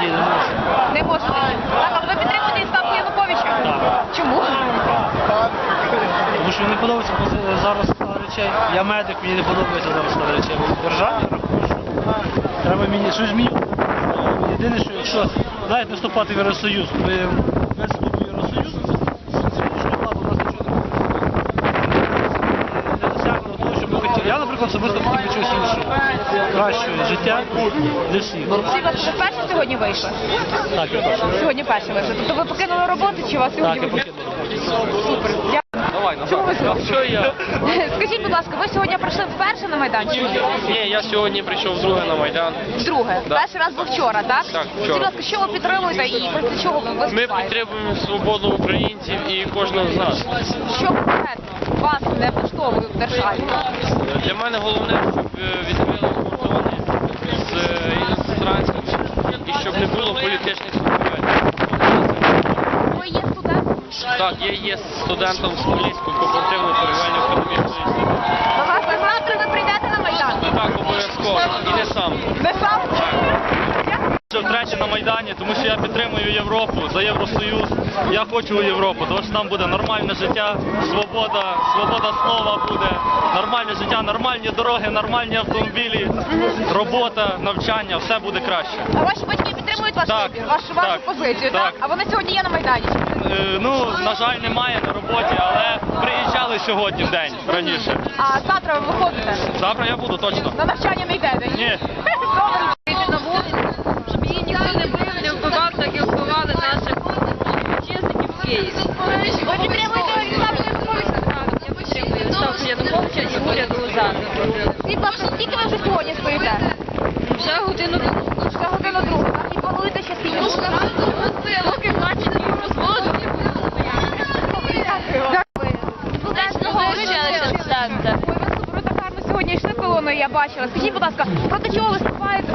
Ні, не можу. Не можете. Так, а ви підтримуєте відставку Януковича? Так. Чому? Тому що мені подобається зараз стан речей. Я медик, мені не подобається зараз стан речей. В державі треба мені щось змінювати. Єдине, що якщо навіть наступати в Євросоюз, вступі в Євросоюз, сьогоднішня влада у нас нічого не досягнула того, що ми хотіли. Я, наприклад, особисто хотів чогось іншого. Кращого життя для всіх. Вас ви вперше сьогодні вийшли? Так, я бачу. Сьогодні перше вийшли. Тобто ви покинули роботу чи вас вас Так, сьогодні? я покинули? покинув. Супер. Чому ви сьогодні? Що я? Скажіть, будь ласка, ви сьогодні прийшли вперше на майданчик? Ні, я сьогодні прийшов вдруге на Майдан. Друге. Да. Перший раз був вчора, так? Так, Скажіть, вчора. будь ласка, що ви підтримуєте і проти чого ви Ми виступаєте? підтримуємо свободу українців і кожного з нас. Що конкретно вас не влаштовує в державі? Для мене головне, щоб е, відкрили кордони з е, іностранцями і щоб не було політичних суперечок. Ви є студентом? Так, я є студентом Смолінського кооперативного торгівельно економічної інституту. Багато завтра ви прийдете на майдан? Так, обов'язково. І не сам. Не сам? Вже втретє на Майдані, тому що я підтримую Європу за Євросоюз. Я хочу у Європу, тому що там буде нормальне життя, свобода, свобода слова буде, нормальне життя, нормальні дороги, нормальні автомобілі, робота, навчання, все буде краще. А ваші батьки підтримують ваш Так, вибір, вашу, вашу так, позицію, так. так. А вони сьогодні є на майдані. Е, ну, на жаль, немає на роботі, але приїжджали сьогодні в день раніше. А завтра ви виходите? Завтра я буду точно. На навчання не йдете? Ні. Добре, йдете на вулицю. щоб її ніхто не бив, не вбивав, так як вбивали наших учасників в Києві. Ви підтримуєте відставку Януковича? Я підтримую відставку Януковича і уряд Лузана. Скажіть, будь ласка, скільки ви вже сьогодні стоїте? Вже годину Вже годину другу, так? І плануєте ще скільки? поки бачить їх розводу. Дякую. Студентського училища студента. Ой, ви супер, ви так гарно сьогодні йшли бачила. Скажіть, будь ласка, проти чого виступаєте?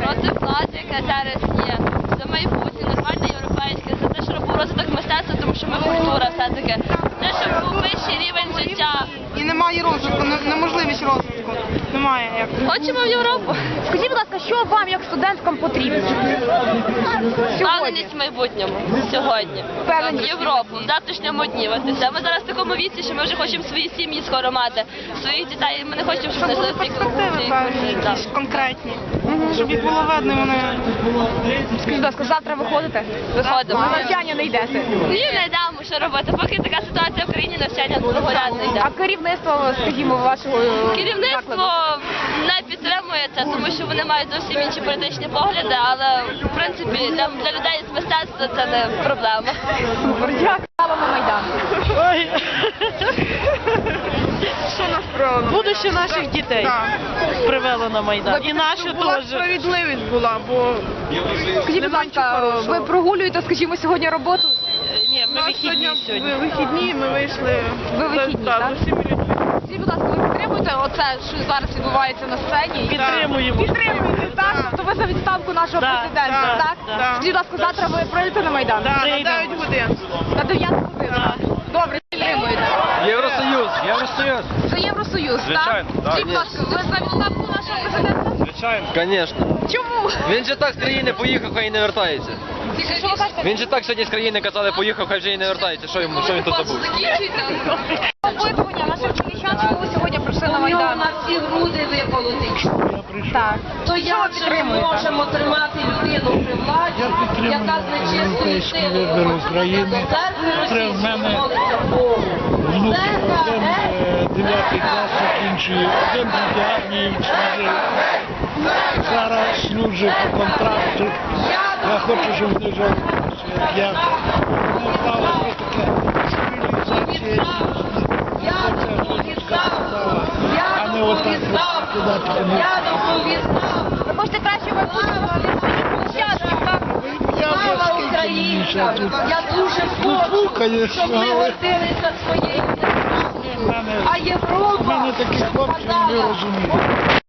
Проти влади, яка зараз є. За майбутнє, нормальне європейське, за те, щоб був розвиток мистецтва, тому що ми культура все-таки. Те, щоб був вищий рівень життя. І немає розвитку, неможливість розвитку. Немає як. Хочемо в Європу. Скажіть, будь ласка, що вам як студенткам потрібно? Впевненість в майбутньому сьогодні. Впевненість В Європу, в завтрашньому дні. От і це. Ми зараз в такому віці, що ми вже хочемо свої сім'ї скоро мати, своїх дітей. Ми не хочемо, щоб Щоб не були жили перспективи певні, якісь конкретні. Щоб їх було видно, вони Скажіть, будь ласка, завтра виходите? Виходимо. На навчання не йдете. Ні, не йдемо, що робити. Поки така ситуація в країні навчання регулярно йде. А керівництво, скажімо, вашого е, Керівництво не це, тому що вони мають зовсім інші політичні погляди, але в принципі для, для людей з мистецтва це не проблема. Супер, дякую. Стала на Майдан. Ой. що нас правильно? Будуще наших дітей привело на Майдан. І була теж. справедливість була, бо Скажіть, будь ласка, ви прогулюєте, скажімо, сьогодні роботу? Ні, у ми нас вихідні сьогодні. ви- вихідні, ми вийшли Ви вихідні, так? з усіма людьми. Скажіть, будь ласка, ви підтримуєте оце, що зараз відбувається на сцені? Підтримуємо. Підтримуєте, так? Тобто ви за відставку нашого Да, президента, да, так? да. Скажіть, будь ласка, завтра ви прийдете на Майдан? Да, на Прийдемо. 9 годин. На 9 годину? Добре, підтримуєте. Євросоюз, Євросоюз. За Євросоюз, Звичайно, так? Скажіть, будь ласка, ви за відставку нашого президента? Звичайно. Звісно. Чому? Він же так з країни поїхав, хай і не вертається. Що ви кажете? Він же так сьогодні з країни казали, поїхав, хай вже і не вертається. Що йому, що він тут забув? Опитування наших київчан, чому ви сьогодні прийшли на Майдан? всі груди. Так. То як же ми підтримуєте? можемо тримати людину при владі, яка з нечистої сили вибори України. Це в мене внук один е, дев'ятий клас закінчує, один буде армії відслужив. Зараз служить по контракту. Я хочу, щоб вони жили як я. Вони сталося таке цивілізація. А не отак от кидати вони. Ви хочете краще майбутнього нащадків, так? Я Слава. Я дуже Ну, хочу, щоб ми гордилися своєю державою. А Європа мене такі хлопці не розуміють.